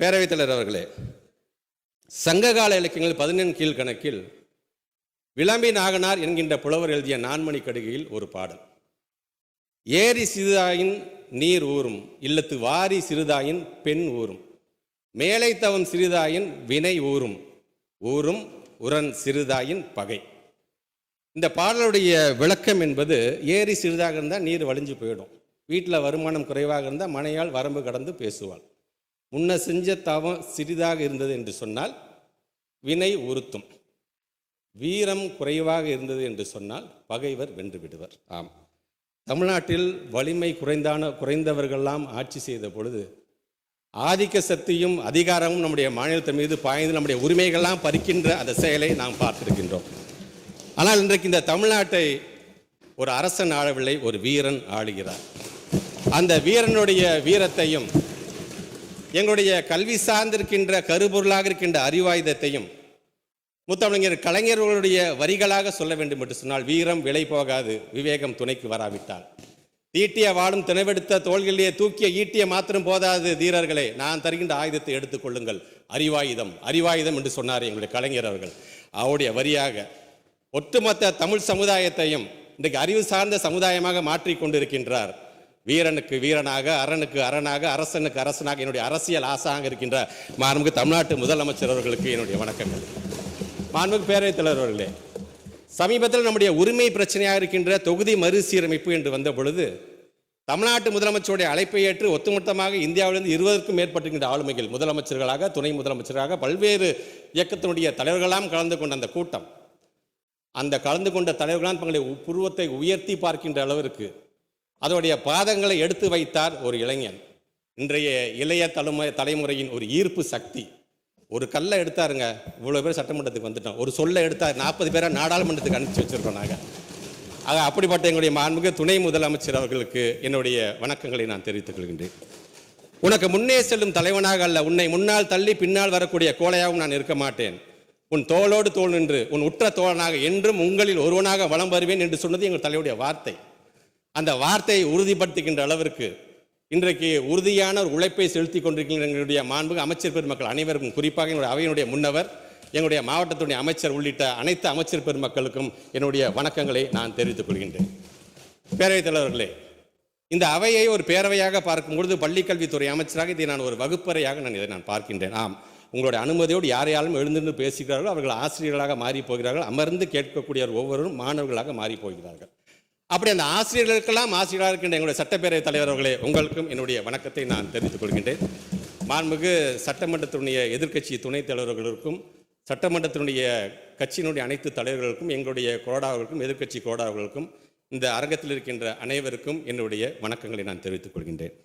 பேரவைத் தலைவர் அவர்களே சங்ககால இலக்கியங்கள் பதினெண் கீழ்கணக்கில் விளம்பி நாகனார் என்கின்ற புலவர் எழுதிய நான்மணி கடுகையில் ஒரு பாடல். ஏரி சிறுதாயின் நீர் ஊறும் இல்லத்து வாரி சிறுதாயின் பெண் ஊறும் மேலை தவம் சிறிதாயின் வினை ஊறும் ஊறும் உரன் சிறிதாயின் பகை. இந்த பாடலுடைய விளக்கம் என்பது ஏரி சிறிதாக இருந்தால் நீர் வழிஞ்சு போயிடும் வீட்டில் வருமானம் குறைவாக இருந்தால் மனையால் வரம்பு கடந்து பேசுவாள். முன்ன செஞ்ச தவம் சிறிதாக இருந்தது என்று சொன்னால் வினை உறுத்தும். வீரம் குறைவாக இருந்தது என்று சொன்னால் பகைவர் வென்று விடுவர். ஆம். தமிழ்நாட்டில் வலிமை குறைந்தான குறைந்தவர்கள்லாம் ஆட்சி செய்த பொழுது ஆதிக்க சக்தியும் அதிகாரமும் நம்முடைய மாநிலத்தின் மீது பாய்ந்து நம்முடைய உரிமைகள்லாம் பறிக்கின்ற அந்த செயலை நாம் பார்த்திருக்கின்றோம். ஆனால் இன்றைக்கு இந்த தமிழ்நாட்டை ஒரு அரசன் ஆளவில்லை ஒரு வீரன் ஆளுகிறார். அந்த வீரனுடைய வீரத்தையும் எங்களுடைய கல்வி சார்ந்திருக்கின்ற கருபொருளாக இருக்கின்ற அறிவாயுதத்தையும் முத்தமிழர் கலைஞர்களுடைய வரிகளாக சொல்ல வேண்டும் என்று சொன்னால் வீரம் விலை போகாது விவேகம் துணைக்கு வராவிட்டால். தீட்டிய வாழும் தினவெடுத்த தோள்களிலே தூக்கிய ஈட்டிய மாத்திரம் போதாது தீரர்களே நான் தருகின்ற ஆயுதத்தை எடுத்துக்கொள்ளுங்கள் அறிவாயுதம் அறிவாயுதம் என்று சொன்னார் எங்களுடைய கலைஞர் அவர்கள். அவருடைய வரியாக ஒட்டுமொத்த தமிழ் சமுதாயத்தையும் இன்றைக்கு அறிவு சார்ந்த சமுதாயமாக மாற்றிக்கொண்டிருக்கின்றார் கொண்டிருக்கின்றார். வீரனுக்கு வீரனாக அரணுக்கு அரணாக அரசனுக்கு அரசனாக என்னுடைய அரசியல் ஆசாக இருக்கின்ற மாண்புமிகு தமிழ்நாட்டு முதலமைச்சர் அவர்களுக்கு என்னுடைய வணக்கங்கள். மாண்புமிகு பேரவைத் தலைவர் அவர்களே சமீபத்தில் நம்முடைய உரிமை பிரச்சனையாக இருக்கின்ற தொகுதி மறுசீரமைப்பு என்று வந்த பொழுது தமிழ்நாட்டு முதலமைச்சருடைய அழைப்பை ஏற்று ஒட்டுமொத்தமாக இந்தியாவிலிருந்து இருபதற்கும் மேற்பட்டிருக்கின்ற ஆளுமைகள் முதலமைச்சர்களாக துணை முதலமைச்சராக பல்வேறு இயக்கத்தினுடைய தலைவர்களாம் கலந்து கொண்ட அந்த கூட்டம் அந்த கலந்து கொண்ட தலைவர்களாம் தங்களுடைய உ- புருவத்தை உயர்த்தி பார்க்கின்ற அளவிற்கு அதனுடைய பாதங்களை எடுத்து வைத்தார் ஒரு இளைஞன். இன்றைய இளைய தலைமுறை தலைமுறையின் ஒரு ஈர்ப்பு சக்தி. ஒரு கல்லை எடுத்தாருங்க இவ்வளோ பேர் சட்டமன்றத்துக்கு வந்துட்டோம். ஒரு சொல்லை எடுத்தார் நாற்பது பேரை நாடாளுமன்றத்துக்கு அனுப்பிச்சு வச்சுருக்கோம் நாங்கள் ஆக அப்படிப்பட்ட எங்களுடைய மாண்புமிகு துணை முதலமைச்சர் அவர்களுக்கு என்னுடைய வணக்கங்களை நான் தெரிவித்துக் கொள்கின்றேன். உனக்கு முன்னே செல்லும் தலைவனாக அல்ல உன்னை முன்னால் தள்ளி பின்னால் வரக்கூடிய கோலையாகவும் நான் இருக்க மாட்டேன். உன் தோளோடு தோள் நின்று உன் உற்ற தோழனாக என்றும் உங்களில் ஒருவனாக வலம் வருவேன் என்று சொன்னது எங்கள் தலைவருடைய வார்த்தை. அந்த வார்த்தையை உறுதிப்படுத்துகின்ற அளவிற்கு இன்றைக்கு உறுதியான ஒரு உழைப்பை செலுத்தி கொண்டிருக்கின்ற எங்களுடைய மாண்புக்கு அமைச்சர் பெருமக்கள் அனைவருக்கும் குறிப்பாக எங்களுடைய அவையினுடைய முன்னவர் எங்களுடைய மாவட்டத்துடைய அமைச்சர் உள்ளிட்ட அனைத்து அமைச்சர் பெருமக்களுக்கும் என்னுடைய வணக்கங்களை நான் தெரிவித்துக் கொள்கின்றேன். பேரவைத் தலைவர்களே இந்த அவையை ஒரு பேரவையாக பார்க்கும் பொழுது பள்ளிக்கல்வித்துறை அமைச்சராக இதை நான் ஒரு வகுப்பறையாக நான் இதை நான் பார்க்கின்றேன். ஆம் உங்களுடைய அனுமதியோடு யாரையாலும் எழுந்திருந்து பேசுகிறார்களோ அவர்கள் ஆசிரியர்களாக மாறி போகிறார்கள் அமர்ந்து கேட்கக்கூடிய ஒவ்வொருவரும் மாணவர்களாக மாறி போகிறார்கள். அப்படி அந்த ஆசிரியர்களுக்கெல்லாம் ஆசிரியராக இருக்கின்ற எங்களுடைய சட்டப்பேரவைத் தலைவர் அவர்களே உங்களுக்கும் என்னுடைய வணக்கத்தை நான் தெரிவித்துக் கொள்கின்றேன். மாண்புமிகு சட்டமன்றத்தினுடைய எதிர்க்கட்சி துணைத் தலைவர்களுக்கும் சட்டமன்றத்தினுடைய கட்சியினுடைய அனைத்து தலைவர்களுக்கும் எங்களுடைய கோடாவர்களுக்கும் எதிர்க்கட்சி கோடாவர்களுக்கும் இந்த அரங்கத்தில் இருக்கின்ற அனைவருக்கும் என்னுடைய வணக்கங்களை நான் தெரிவித்துக் கொள்கின்றேன்.